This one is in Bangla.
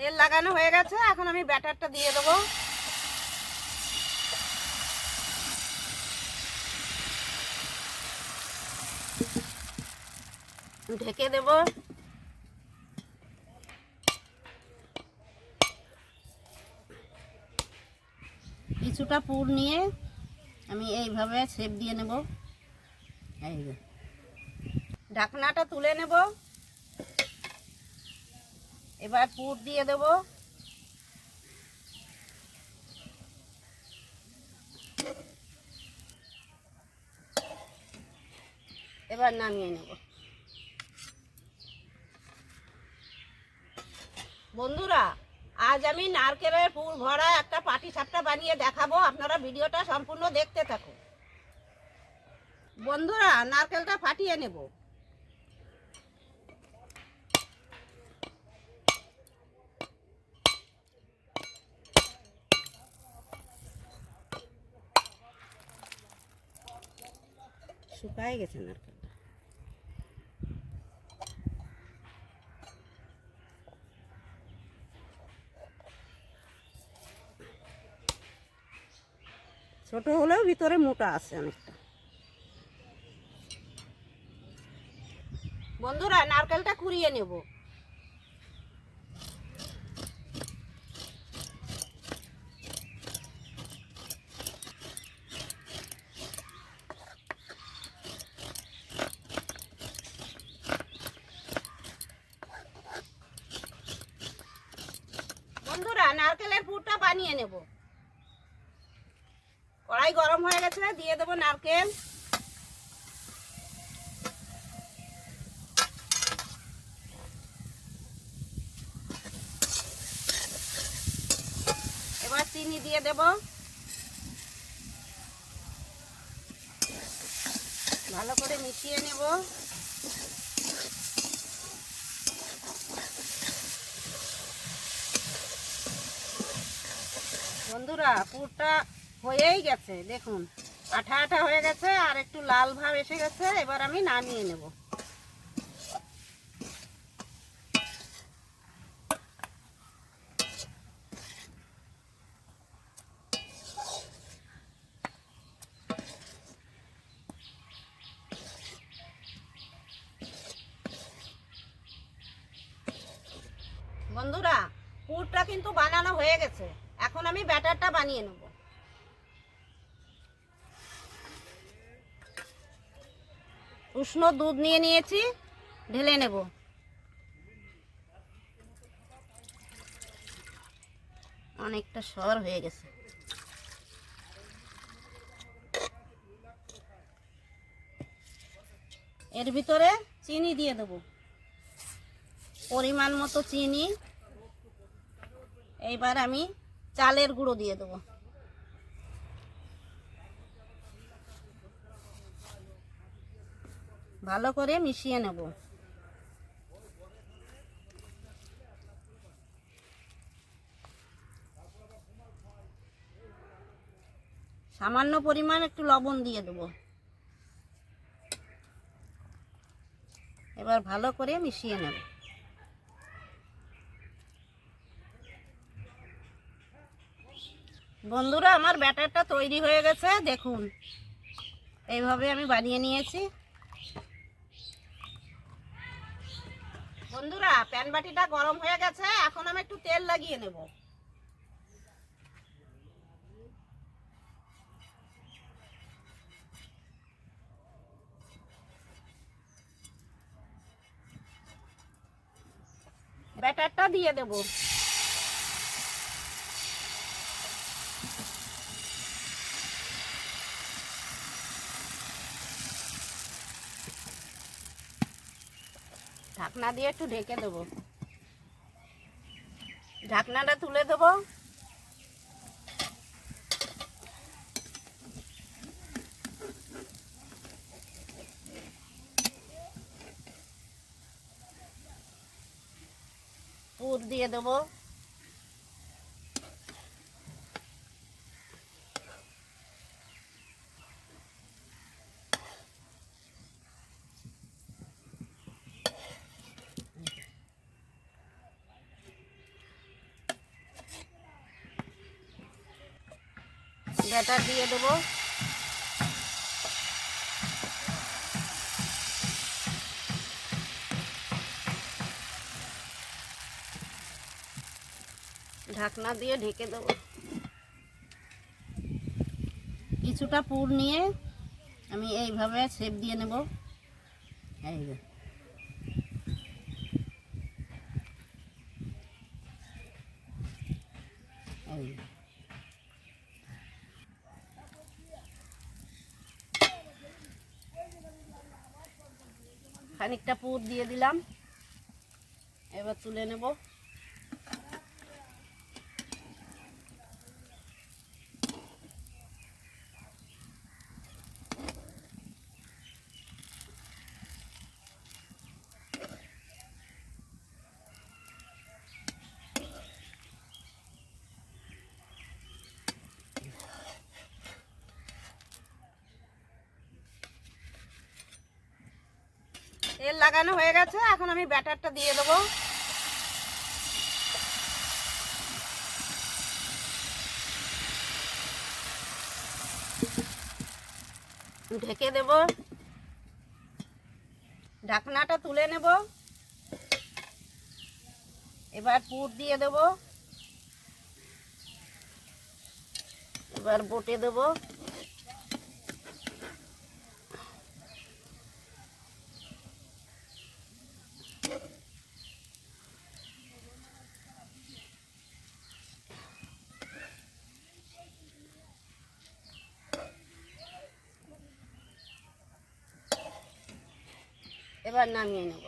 তেল লাগানো হয়ে গেছে, এখন আমি ব্যাটারটা দিয়ে দেবো। ঢেকে দেব। কিছুটা পুর নিয়ে আমি এইভাবে শেপ দিয়ে নেব। এই ঢাকনাটা তুলে নেব। এবার পুর দিয়ে দেব। এবার নামিয়ে নেব। বন্ধুরা, আজ আমি নারকেলের পুর ভরা একটা পাটি সাপটা বানিয়ে দেখাবো। আপনারা ভিডিওটা সম্পূর্ণ দেখতে থাকুন। বন্ধুরা, নারকেলটা ফাটিয়ে নেব। শুকায় গেছে নারকেলটা ছোট হলেও ভিতরে মোটা আছে অনেকটা। বন্ধুরা নারকেলটা কুড়িয়ে নেব বন্ধুরা নারকেলের পুরটা বানিয়ে নেব। কড়াই গরম হয়ে গেছে, দিয়ে দেবো নারকেল। এবার চিনি দিয়ে দেব। ভালো করে মিশিয়ে নেব। বন্ধুরা পুরটা হয়েই গেছে, দেখুন। আঠা আঠা হয়ে গেছে আর একটু লাল ভাব এসে গেছে, এবার আমি নামিয়ে নেব। বন্ধুরা, পুরটা কিন্তু বানানো হয়ে গেছে। এখন আমি ব্যাটারটা বানিয়ে নেব। উষ্ণ দুধ নিয়ে নিয়েছি, ঢেলে নেব। অনেকটা সর হয়ে গেছে। এর ভিতরে চিনি দিয়ে দেবো। পরিমাণ মতো চিনি। এইবার আমি চালের গুঁড়ো দিয়ে দেবো। ভালো করে মিশিয়ে নেব। সামান্য পরিমাণ একটু লবণ দিয়ে দেবো। এবার ভালো করে মিশিয়ে নেব। বন্ধুরা, আমার ব্যাটারটা তৈরি হয়ে গেছে, দেখুন। এইভাবে আমি বানিয়ে নিয়েছি। বন্ধুরা, প্যান বাটিটা গরম হয়ে গেছে, এখন আমি একটু তেল লাগিয়ে নেব। ব্যাটারটা দিয়ে দেবো। ঢাকনা দিয়ে একটু ঢেকে দেবো। ঢাকনাটা তুলে দেবো। পুর দিয়ে দেবো। ব্যাটার দিয়ে দেবো। ঢাকনা দিয়ে ঢেকে দেবো। কিছুটা পুর নিয়ে আমি এইভাবে শেপ দিয়ে নেব। এই এই খানিকটা পুর দিয়ে দিলাম। এবার তুলে নেব। তেল লাগানো হয়ে গেছে, এখন আমি ব্যাটারটা দিয়ে দেবো। ঢেকে দেব। ঢাকনাটা তুলে নেব। এবার পুর দিয়ে দেব। এবার বটে দেব। এবার নামিয়ে নেব।